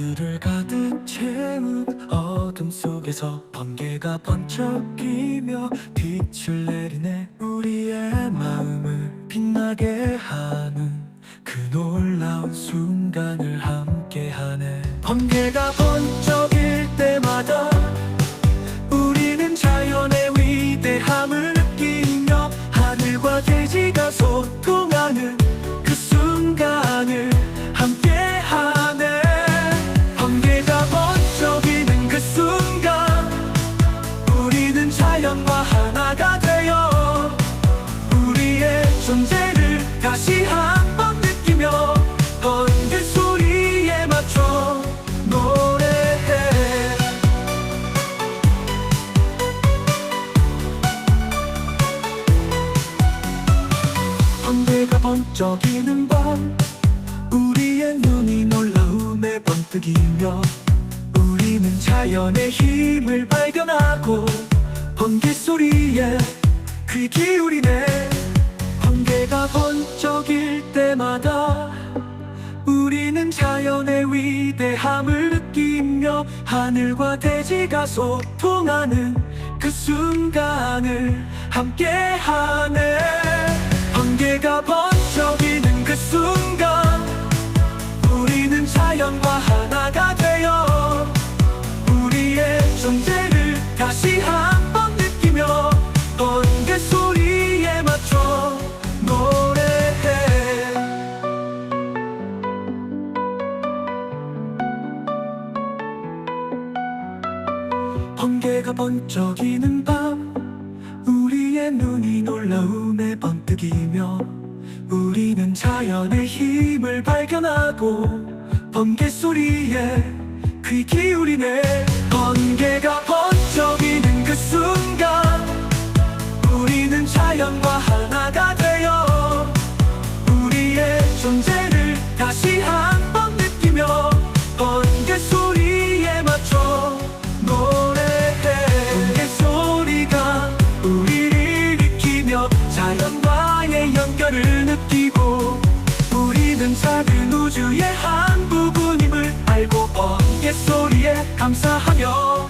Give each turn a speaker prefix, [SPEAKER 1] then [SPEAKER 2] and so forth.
[SPEAKER 1] 하늘을 가득 채운 어둠 속에서 번개가 번쩍이며 빛을 내리네 우리의 마음을 빛나게 하는 그 놀라운 순간을 함께하네. 번개가 번 우리는 자연과 하나가 되어 우리의 존재를 다시 한번 느끼며 번개 소리에 맞춰 노래해. 번개가 번쩍이는 밤 우리의 눈이 놀라움에 번뜩이며 우리는 자연의 힘을 발견하고 번개 소리에 귀 기울이네. 번개가 번쩍일 때마다 우리는 자연의 위대함을 느끼며 하늘과 대지가 소통하는 그 순간을 함께하네. 번개가 번쩍이는 그 순간 우리는 자연과 하나가 되어 우리의 존재 번개가 번쩍이는 밤 우리의 눈이 놀라움에 번뜩이며 우리는 자연의 힘을 발견하고 번개 소리에 귀 기울이네. 번개가 번쩍이는 그 순간 우리는 자연과 하나가 되어 우리의 존재 우주의 한 부분임을 알고 번개 소리에 감사하며